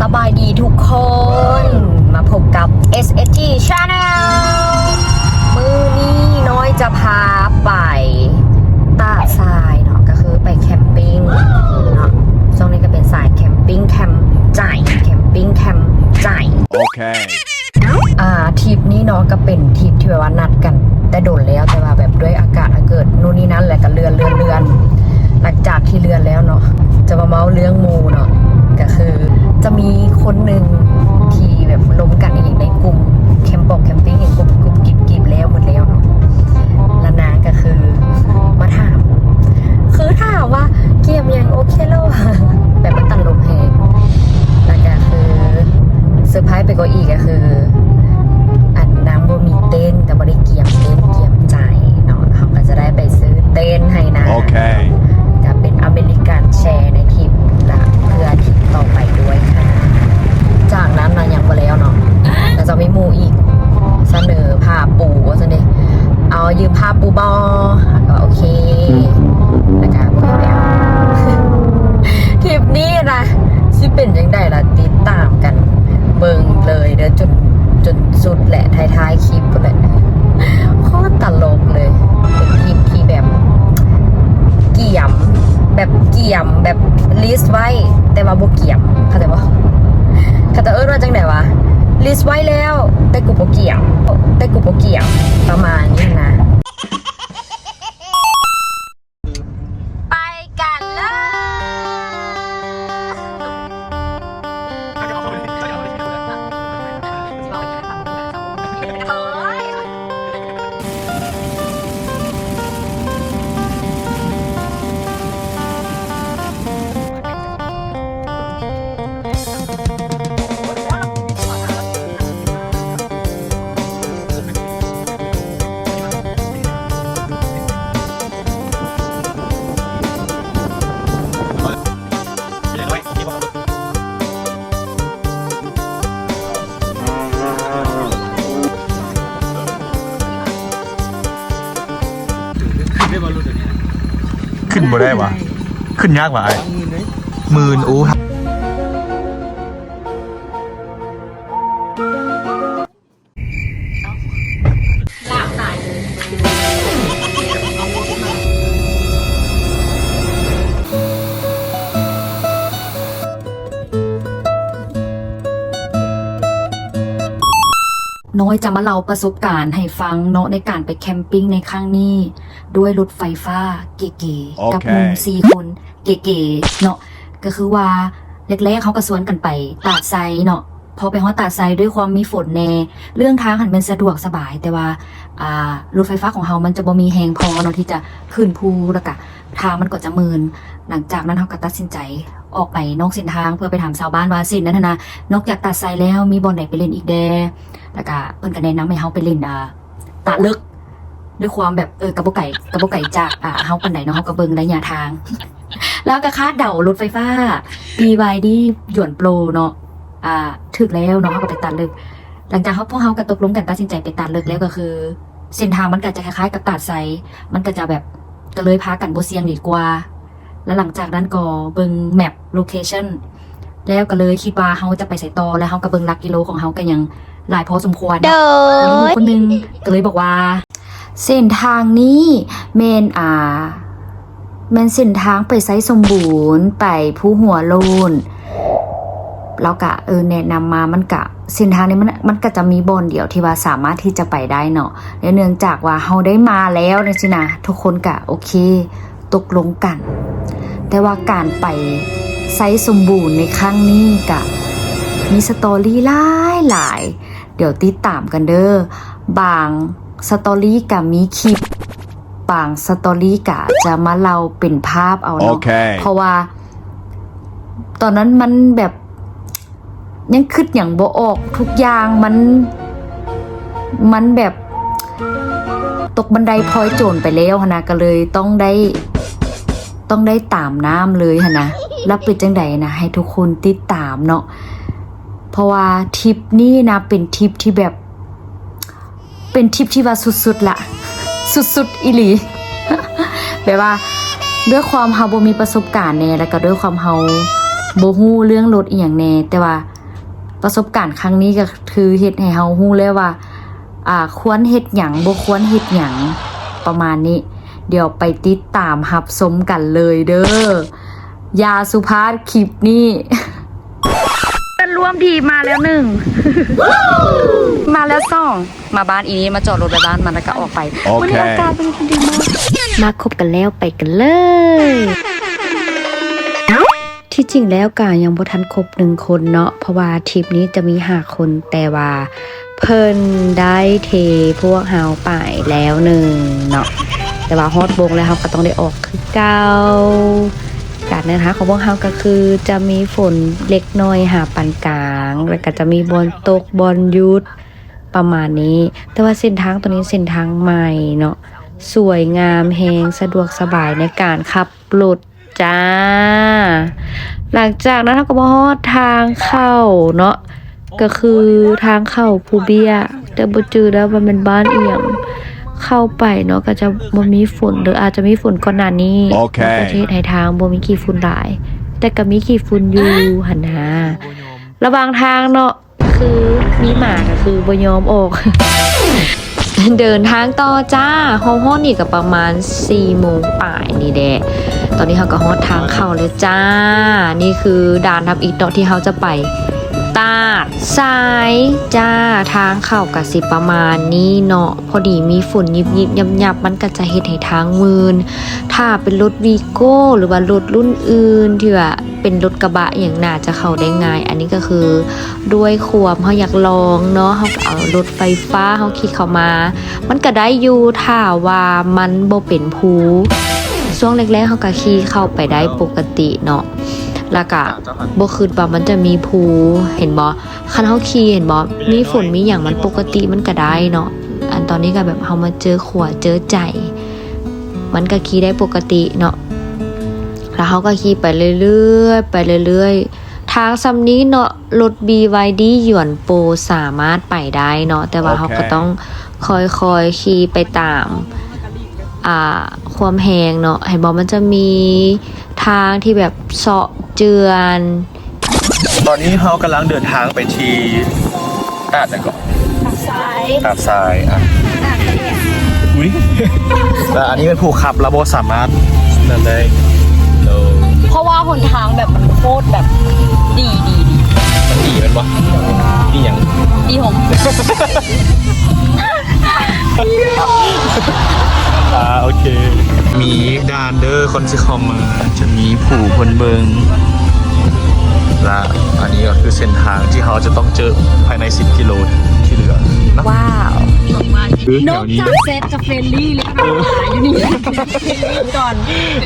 สบายดีทุกคน มาพบกับ SSG Channel มือนี้น้อยจะพาไปตาดทรายเนาะก็คือไปแคมปิ้งเนาะช่วงนี้ก็เป็นสายแคมปิ้งแคมป์ใจแคมปิ้งแคมป์ใจ Okay. อ่าทริปนี้เนาะก็เป็นทริปที่แบบว่านัดกัน แต่โดนแล้วแต่ว่าแบบด้วยอากาศอาเกิดนู่นนี่นั่นแหละก็เลื่อนเลื่อนเลื่อนหลังจากที่เลื่อนแล้วเนาะจะมาเมาเรื่องหมูเนาะ ก็คือ จะมีคนหนึ่งที่แบบลงกันอีกในกลุ่มแคมป์บอกแคมปิ้งอีกกลุ่ม สุดแหละท้ายๆคลิปก็เลยข้อตลกเลย เป็นคลิปที่แบบเกี่ยม แบบเกี่ยมแบบลิสต์ไว้ แต่ว่าบ่เกี่ยมเข้าใจปะเขาจะเอิ้นว่าจังไหนวะลิสต์ไว้แล้ว แต่กูบ่เกี่ยมแต่กูบ่เกี่ยมประมาณนี้นะ บ่ได้วะขึ้นยากวะไอ้หมื่นอู้น้อยจะมาเล่าประสบการณ์ให้ฟังเนาะในการไปแคมปิ้งในครั้งนี้ ด้วยรถไฟฟ้าเก๋ๆกับหมูสี่คนเก๋ๆเนาะก็คือว่าแรกๆเขาก็สวนกันไปตาดไซเนาะพอไปฮอดตาดไซด้วยความมีฝนแน่เรื่องทางหันเป็นสะดวกสบายแต่ว่าอ่ารถไฟฟ้าของเรามันจะบ่มีแหงพอเนาะที่จะขึ้นภูแล้วก็ทางมันก็จะมืนหลังจากนั้นเขาก็ตัดสินใจออกไปนอกเส้นทางเพื่อไปถามชาวบ้านว่าสินนั้นนะนอกจากตาดไซแล้วมีบ่อนไหนไปเล่นอีกแดแล้วก็เพิ่นก็แนะนำให้เฮาไปเล่นอ่าตะลึก ด้วยความแบบเออกระบอกไก่กระบอกไก่จากอ่าเฮาปานไหนเนาะเฮาก็เบิ่งระยะทาง แล้วก็คาดเดารถไฟฟ้า BYD หยวนโปรเนาะอ่าถึกแล้วเนาะเฮาก็ไปตัดลึกหลังจากเขาพวกเฮาก็ตกลงกันตัดสินใจไปตัดลึกแล้วก็คือ เส้นทางมันก็จะคล้ายๆกับตัดไซมันก็จะแบบก็เลยพากันบ่เสี่ยงดีกว่า แล้วหลังจากนั้นก็เบิ่งแมปโลเคชั่นแล้วก็เลยคิดว่าเฮาจะไปใส่ต่อแล้วเฮาก็เบิ่งหลักกิโลของเฮาก็ยังหลายพอสมควรเนาะแล้วมีคนหนึ่งก็เลยบอกว่า เส้นทางนี้เมนอาเมนเส้นทางไปไซสมบูรณ์ไปผู้หัวโลนแล้วก็เออแนะนำมามันกะเส้นทางนี้มันมันก็จะมีบอนเดียวที่ว่าสามารถที่จะไปได้เนาะและเนื่องจากว่าเฮาได้มาแล้วนี่สินะทุกคนกะโอเค ตกลงกัน แต่ว่าการไปไซสมบูรณ์ในครั้งนี้กะมีสตอรี่หลายหลาย เดี๋ยวติดตามกันเด้อบาง สตอรี่กับมีคลิปบางสตอรี่กะจะมาเล่าเป็นภาพเอาเนาะ Okay. เพราะว่า ตอนนั้นมันแบบยังคิดอย่างบ่ออกทุกอย่างมัน มันแบบตกบันไดพลอยโจรไปแล้วหนนะก็เลยต้องได้ ต้องได้ตามน้ำเลยหนนะแล้วเป็นจังใดนะให้ทุกคนติดตามเนาะเพราะว่าทริปนี้นะเป็นทริปที่แบบ เป็นทริปที่ว่าสุดๆละสุดๆอีหลีแบบว่าด้วยความเฮาบ่มีประสบการณ์แน่แล้วก็ด้วยความเฮาโบฮู้เรื่องรถอีหยังแน่แต่ว่าประสบการณ์ครั้งนี้ก็คือเฮ็ดให้เฮาฮู้เลยว่า อ่าควรเฮ็ดหยังบ่ควรเฮ็ดหยังประมาณนี้ เดี๋ยวไปติดตามรับชมกันเลยเด้อยาสุภาพคลิปนี้ ร่วมทีมมาแล้วหนึ่ง มาแล้วสองมาบ้านอีนี้มาจอดรถไปบ้านมันแล้วก็ออกไปโอเค วันนี้อากาศเป็นคนดีมากมาคบกันแล้วไปกันเลย ที่จริงแล้วกายังบ่ทันครบหนึ่งคนเนาะเพราะว่าทริปนี้จะมีห้าคนแต่ว่า เพิ่นได้เทพวกเฮาไปแล้วหนึ่งเนาะแต่ว่าฮอดวงแล้วเฮาก็ต้องได้ออกคือเก่า การเดินทางของพวกเฮาก็คือจะมีฝนเล็กน้อยหาปานกลาง แล้วก็จะมีบอลตกบอลยุดประมาณนี้ แต่ว่าเส้นทางตัวนี้เส้นทางใหม่เนาะสวยงามแฮงสะดวกสบายในการขับรถจ้า หลังจากนั้นเราก็มาฮอดทางเข้าเนาะก็คือทางเข้าภูเบียแต่บ่จือแล้วมันเป็นบ้านเอียง เข้าไปเนาะก็จะบ่มีฝนหรืออาจจะมีฝนก่อนหน้านี้โอเค ประเทศไหนทางบ่มีขี้ฝุ่นหลาย แต่ก็มีขี้ฝุ่นอยู่หันหาระหว่างทางเนาะคือมีหมาก็คือบ่ยอมออก เดินทางต่อจ้าห้องห้องนี่ก็ประมาณ4โมงป่ายนี่แดะตอนนี้เขาก็ฮอดทางเข้าเลยจ้า นี่คือด่านทับอีกเนาะที่เขาจะไป ตาดซ้ายจ้าทางเข้ากับสิประมาณนี้เนาะพอดีมีฝุ่นยิบยิบยับยับมันก็จะเฮ็ดให้ทางมืนถ้าเป็นรถวีโก้หรือว่ารถรุ่นอื่นที่ว่าเป็นรถกระบะอย่างน่าจะเข้าได้ง่าย อันนี้ก็คือด้วยความเขาอยากลองเนาะเขาเอารถไฟฟ้าเขาคิดเข้ามา มันก็ได้อยู่ถ้าว่ามันบ่เป็นภูช่วงแรกๆเขาก็ขี่เข้าไปได้ปกติเนาะ แล้วก็บ่คืดว่ามันจะมีภูเห็นบ่คันเฮาขี่เห็นบ่มีฝนมีหยังมันปกติมันก็ได้เนาะอันตอนนี้ก็แบบเฮามาเจอขวเจอใจ มันก็ขี่ได้ปกติเนาะแล้วเขาก็ขี่ไปเรื่อยๆไปเรื่อยๆทางซำนี้เนาะรถ BYD หยวนโปสามารถไปได้เนาะแต่ว่าเขาก็ต้องคอยๆขี่ไปตาม ความแหงเนาะเห็นบอกมันจะมีทางที่แบบเสาะเจือน ตอนนี้เขากำลังเดินทางไปที่ตาดแต่ก่อนตาดตาดทรายอะอุ้ยแต่อันนี้เป็นผู้ขับระบบสามารถนั่นได้โลเพราะว่าหนทางแบบมันโคตรแบบดีดีดีมันดีเป็นปะดีอย่างดีผม มีดานเดอร์คนที่เข้ามาจะมีผู้คนเบิงและอันนี้ก็คือเส้นทางที่เขาจะต้องเจอภายใน 10 กิโลที่เหลือนะว้าว คือแถนอกวนี้จากเซตจะเฟรนลี่เลยก็หาอยู่นี่ก่อน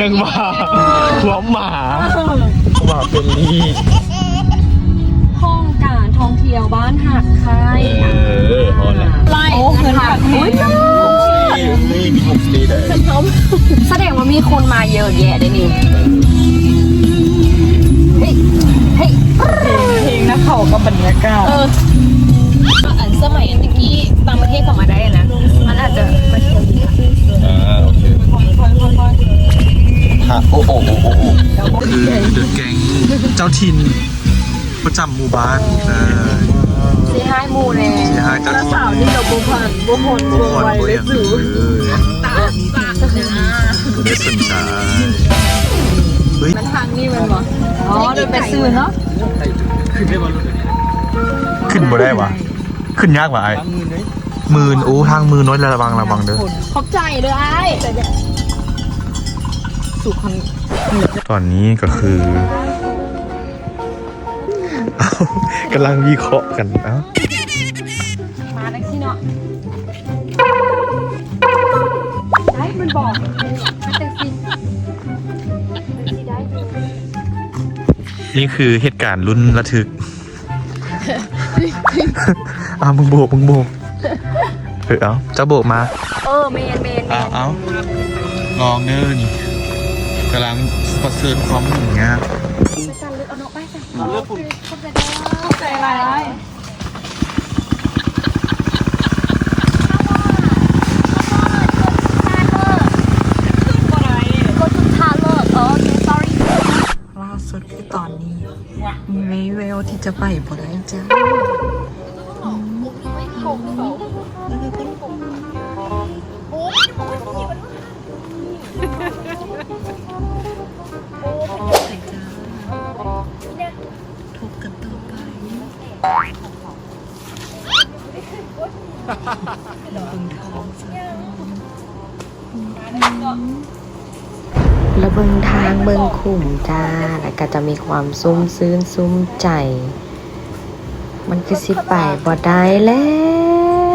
ยังมาหัวหมาหมาเป็นลี่ห้องการท่องเที่ยวบ้านหักคายเออพอแล้วไล่โอ้เหินหักโอ้ย นี่ อะแยะเลยนี่เฮ้ยเฮ้ยเพลงนะเขากับบรรยากาศเอออันสมัยอันตะกี้ต่างประเทศก็มาได้นะ มันอาจจะมาเที่ยวดีนะอ่าโอเคฮะโอ้โอ้โอ้โอ้โอ้คือเดอะแก๊งเจ้าถิ่นประจำหมู่บ้านเออซีไฮมูเลยที่ให้เจ้าถิ่นสาวที่เราบุพันบุพนบุบุคคลไวบุเลอยย่างสูเออตาตาก็คือ บุได้สนใจเฮ้ยมันทางนี้มันบ่อ๋อเดินไปซื้อเนาะขึ้นบ่ได้วะขึ้นยากวะไอ้หมื่นโอ้ทางมือน้อยระวังระวังเด้อขอบใจเลยไอ้สุขันตอนนี้ก็คือ เอ้ากำลังวิเคราะห์กันเอ้ามาได้ที่เนาะได้มันบอก นี่คือเหตุการณ์รุ่นระทึก อ้าวมึงโบกมึงโบกเออเอาเจ้าโบกมาเออเมนเมนเอาเอาลองเด้อนี่กำลังประเสริฐความหนึ่งเงี้ยใจร้ายก็จุดทาเลิกเออ sorry ล่าสุดคือตอนนี้ ม่แววที่จะไปบ่ได้จ้า แล้วเบิงทางเบิงขุมจ้า แล้วก็จะมีความซุ้มซื่นซุ้มใจ มันคือสิไปบ่ได้แล้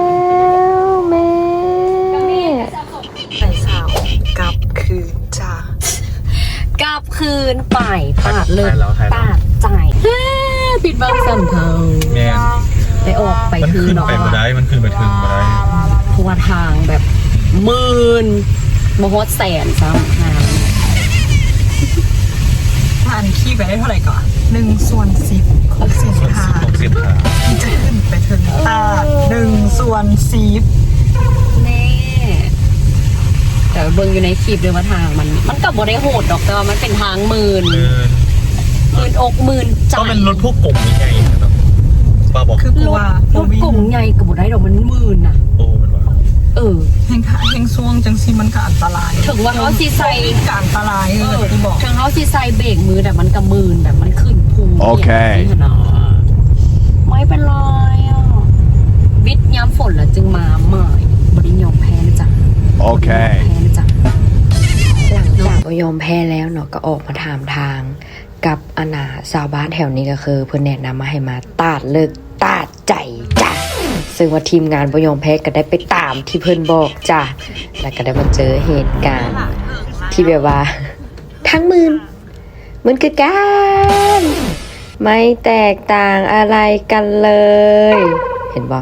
วแม่ไปสาวกลับคืนจ้ากลับคืนไปปาดเลยถ่ายแล้วถ่ายแล้วปาดใจายปิดบ้างสันเทาแมนไปออกไปมันคืขึ้นนเนาะไปบ่ได้มันขึ้นไปถึงบ่ได้เพราะว่าทางแบบหมื่นมฮดแสนซ้ำทางผ่านขี้ ไปได้เท่าไหร่ก่อนหนึ่งส่วนสิบของเส้นส่วนทาสิบงของเส้นทางที่จะขึ้นไปถึงตาดหนึ่งส่วนสิบแน่แต่เบิ่งอยู่ในคลิปเลยว่าทางมัน มันกับบ่ได้โหดดอกแต่ว่ามันเป็นทางหมื่นเดินหมื่นอกหมื่นใจก็เป็นรถพวกกลมใหญ่ๆนะครับป้าบอกคือกูรถว่ารถกลุ่มใหญ่กับบ่ได้ดอกมันหมื่นน่ะโอ้มันว่า เออเฮงขาเฮงซวงจังสิมันก็อันตรายถึงว่าเขาสิใส่ กอันตรายเออที่บอกถึงเขาสิใส่เบรกมือแต่มันก็หมื่นแบบมันขึ้นภูมิโอเคนี่นะไม่เป็นไรอะวิทย์ย้ำฝนแล้วจึงมาใหม่บริยอมแพ้นะจ๊ะโอเคแพ้นะจ๊ะ หลังจากว่ายอมแพ้แล้วเนาะก็ออกมาถามทาง กับอาณาชาวบ้านแถวนี้ก็คือ เพื่อนแนะนำมาให้มาตาดเลิกตาดใจจ้ะ ซึ่งว่าทีมงานบยอมแพ้ก็ได้ไปตามที่เพื่อนบอกจ้ะแล้วก็ได้มาเจอเหตุการณ์ที่แบบว่า ทั้งหมื่นเหมือนคือกันไม่แตกต่างอะไรกันเลย เห็นบ่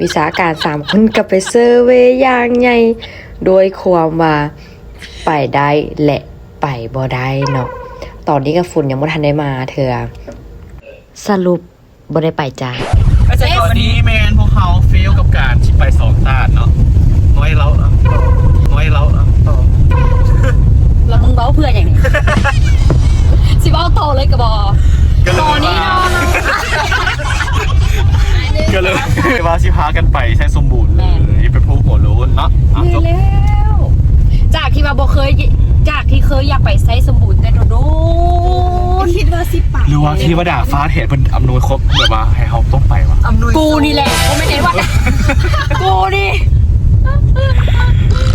วิสาการสามคนกับไปเซอร์เวยอย่างใหญ่โดยความว่าไปได้และไปบ่ได้เนาะตอนนี้ก็ฝุ่นยังไม่ทันได้มาเธอ สรุปบ่ได้ไปจ้า วันนี้แมนพวกเขาเฟลกับการที่ไปสองตาดเนาะน้อยเราอะต่อน้อยเราอะต่อแล้วมึงเบ้าเพื่ออย่างนี้สิเบ้าโตเลยกระบอก็เลยตอนนี้เนาะก็เลยว่าสิพากันไปใช้สมบูรณ์เลยไปพูหัวโล้นเนาะอะจบแล้วจากที่ว่าบ่เคยจากที่เคยอยากไปไซสมบูรณ์แต่โดน คิดว่าสิปะหรือว่าที่ว่าด่าฟ้าเหตุเป็นอำนวยครบแบบว่าให้เขาต้องไปวะอำนวยกูนี่แหละกูไม่ได้ว่า กูนี่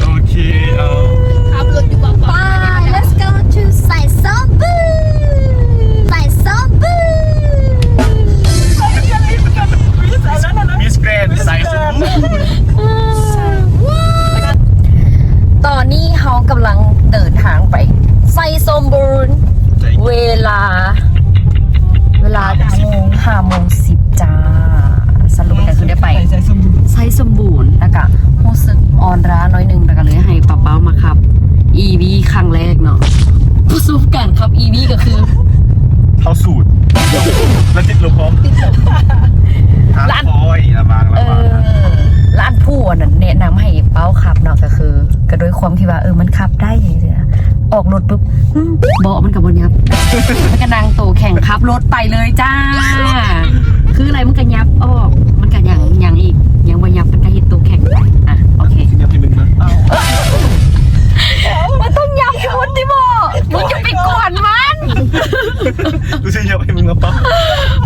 โอเคาขับเนาะก็คือ ก็ด้วยความที่ว่าเออมันขับได้อย่างเงี้ยออกรถปุ๊บอืมเบาะมันกับบนยับมันก็นั่งโตแข่งขับรถไปเลยจ้า คืออะไรมันก็ยับออกมันก็ยังยังอีกยังว่ายับมันก็เห็นโตแข่งอะโอเคทีนี้พี่มึงนะอ้าวมันต้องยับพุทธิโบมึงจะไปก่อนมันดูสิอยากให้มึงมาปั๊บ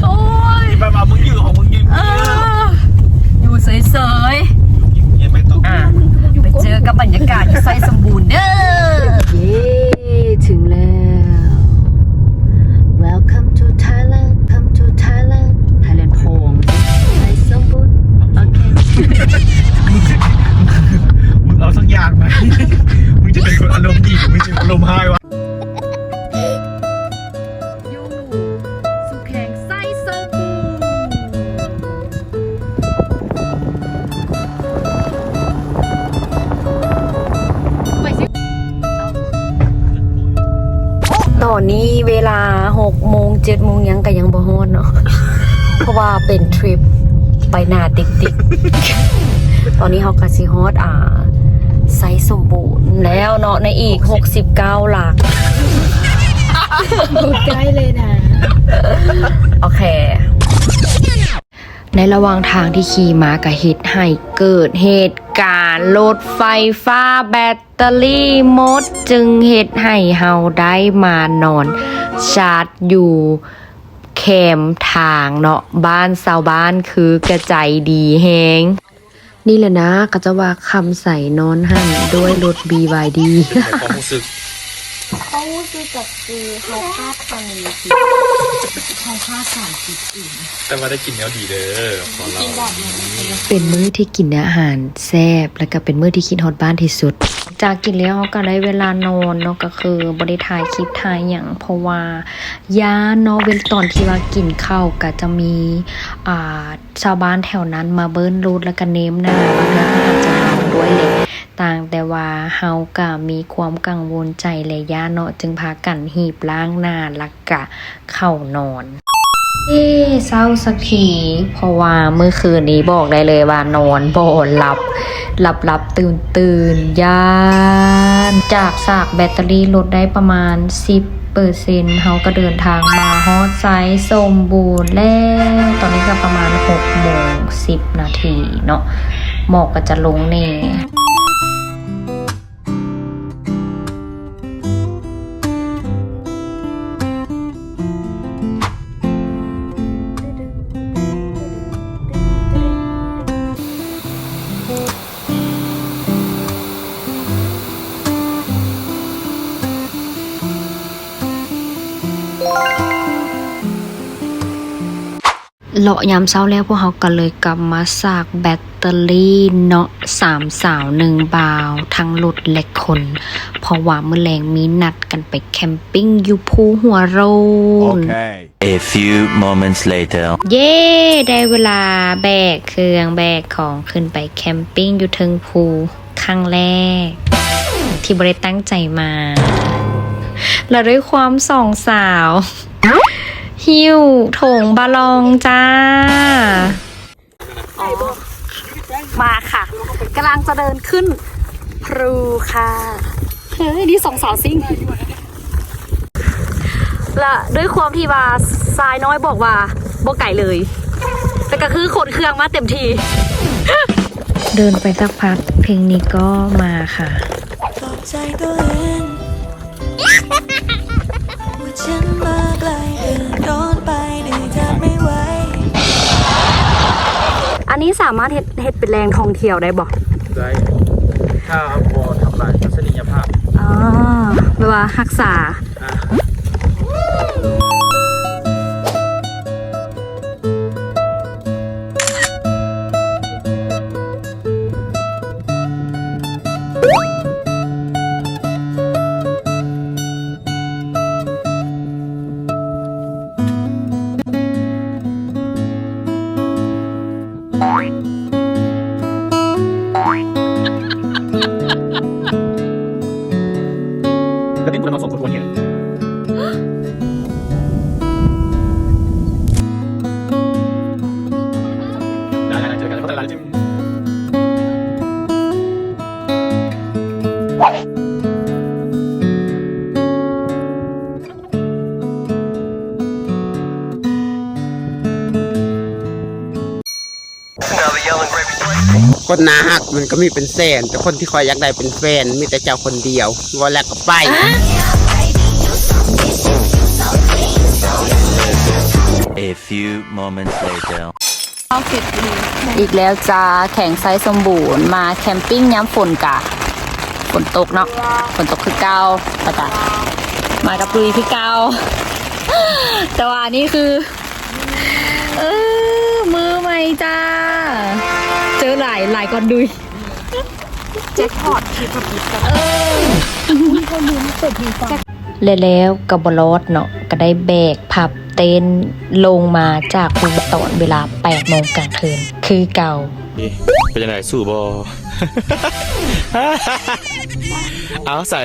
โอ้ยไปมามึงยืนของมึงยืนเอออยู่เฉยๆยังไม่ต้องอะไป เจอกับบรรยากาศที่ไซสมบูรณ์เด้อ 6โมง7โมงยังก็ยังบ่ฮอดเนาะ เพราะว่าเป็นทริปไปนาติกติกตอนนี้เขากสิฮอดอ่าไซส์สมบูรณ์แล้วเนาะในอีก 69 หลักใกล้เลยนะ โอเค ในระหว่างทางที่ขี่มากับเหตุให้เกิดเหตุ การณ์รถไฟฟ้าแบตเตอรี่หมดจึงเหตุให้เฮาได้มานอน ชาร์จอยู่แคมทางเนาะบ้านชาวบ้านคือกระใจดีแฮงนี่แหละนะก็จะว่าคำใส่นอนหั่นด้วยรถ BYD ความรู้สึก เขาคือกับคือเขาคาดตอนนี้แต่ว่าได้กินแล้วดีเด้อของเราเป็นมื้อที่กินอาหารแซ่บแล้วก็เป็นมื้อที่คิดฮอดบ้านที่สุด จากกินแล้วก็ได้เวลานอนเนาะก็คือบริถายคลิปถ่ายอย่างเพราะว่ายาเนาะเว้นตอนที่ว่ากินข้าวก็จะมีอ่าชาวบ้านแถวนั้นมาเบิ้ลรูดแล้วก็เนมหน้าบางเรื่องก็อาจจะนอนด้วยแหละ ต่างแต่ว่าเฮาก็มีความกังวลใจและย่าเนาะจึงพากันหีบล้างหน้าล้วก็เข้านอนเอ๊ะเศร้าสักที เพราะว่าเมื่อคืนนี้บอกได้เลยว่านอนบ่หลับ หลับหลับตื่นตื่นยาน จากสากแบตเตอรี่ลดได้ประมาณ 10เปอร์เซ็นต์เขาก็เดินทางมาฮอดไซส์สมบูรณ์แล้ว ตอนนี้ก็ประมาณ6โมง10 นาทีเนาะหมอกก็จะลงเน่ เลาะยามเช้าแล้วพวกเขาก็เลยกลับมาสากแบตเตอรี่เนาะสามสาวหนึ่งบาว ทั้งรถและคนเพราะว่ามื้อแรงมีนัดกันไปแคมปิ้งอยู่ภูหัวโรน A few moments later. เย้ ได้เวลาแบกเครื่องแบกของขึ้นไปแคมปิ้งอยู่เทิงภูครั้งแรก ที่บริตั้งใจมา และด้วยความสองสาว หิวโถงบาลองจ้า มาค่ะกำลังจะเดินขึ้นพรูค่ะเฮ้ยนี่สองสาวซิ่งและด้วยความที่ว่าทรายน้อยบอกว่าบ่ไก่เลย แต่ก็คือขนเครื่องมาเต็มที เดินไปสักพักเพลงนี้ก็มาค่ะ นนี้สามารถเฮ็ดเฮ็ดเป็นแรงท่องเที่ยวได้บอกได้ถ้าพอทำลายทัศนียภาพอ๋อแปลว่ารักษา คนหนาหักมันก็มีเป็นแสนแต่คนที่คอยอยากได้เป็นแฟน มีแต่เจ้าคนเดียวว่าแล้วก็ไป A few moments later. อีกแล้วจ้าแข่งไซส์สมบูรณ์มาแคมปิ้งย้ำฝนกะฝนตกเนาะฝนตกคือเก้าประกาศมากับปุยพี่เก้าแต่ว่าอันนี่คือ เออมือใหม่จ้าเจอ หลายหลายก่อนดุยและแล้วกับบลอดเนาะก็ได้แบกพับเต้นลงมาจากภูตอนเวลา8โมงกลางคืน คือเก่า เป็นยังไงสู้บอ เอาใส่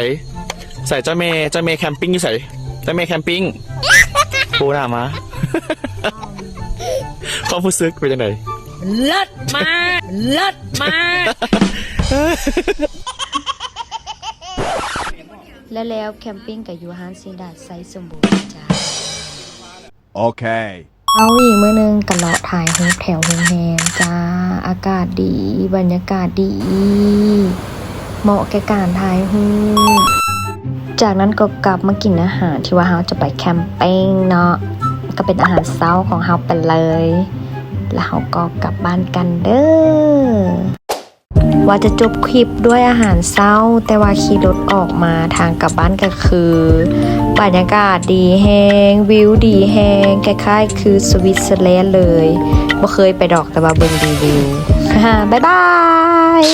ใส่เจ้าเมย์เจ้าเมย์แคมปิ้งอยู่ใส่เจ้าเมย์แคมปิ้งปูหน้ามา ความรู้สึกเป็นยังไง เลิศมากเลิศมากแและแล้วแคมปิ้งกับยูฮานซินดาดไซสมบูรณ์จ้า Okay. เอาอีกมื้อนึงกันเลาะถ่ายรูปแถวโรงแรมจ้า อากาศดี บรรยากาศดี เหมาะแก่การถ่ายรูปจากนั้นก็กลับมากินอาหารที่ว่าเราจะไปแคมปิ้งเนาะก็เป็นอาหารเช้าของเราไปเลย แล้วเขาก็กลับบ้านกันเด้อว่าจะจบคลิปด้วยอาหารเศร้า แต่ว่าขี่รถออกมาทางกลับบ้านก็คือบรรยากาศดีแหงวิวดีแหงคล้ายๆคือสวิตเซอร์แลนด์เลยบ่เคยไปดอกแต่ว่าเบิ่งรีวิวบ๊ายบาย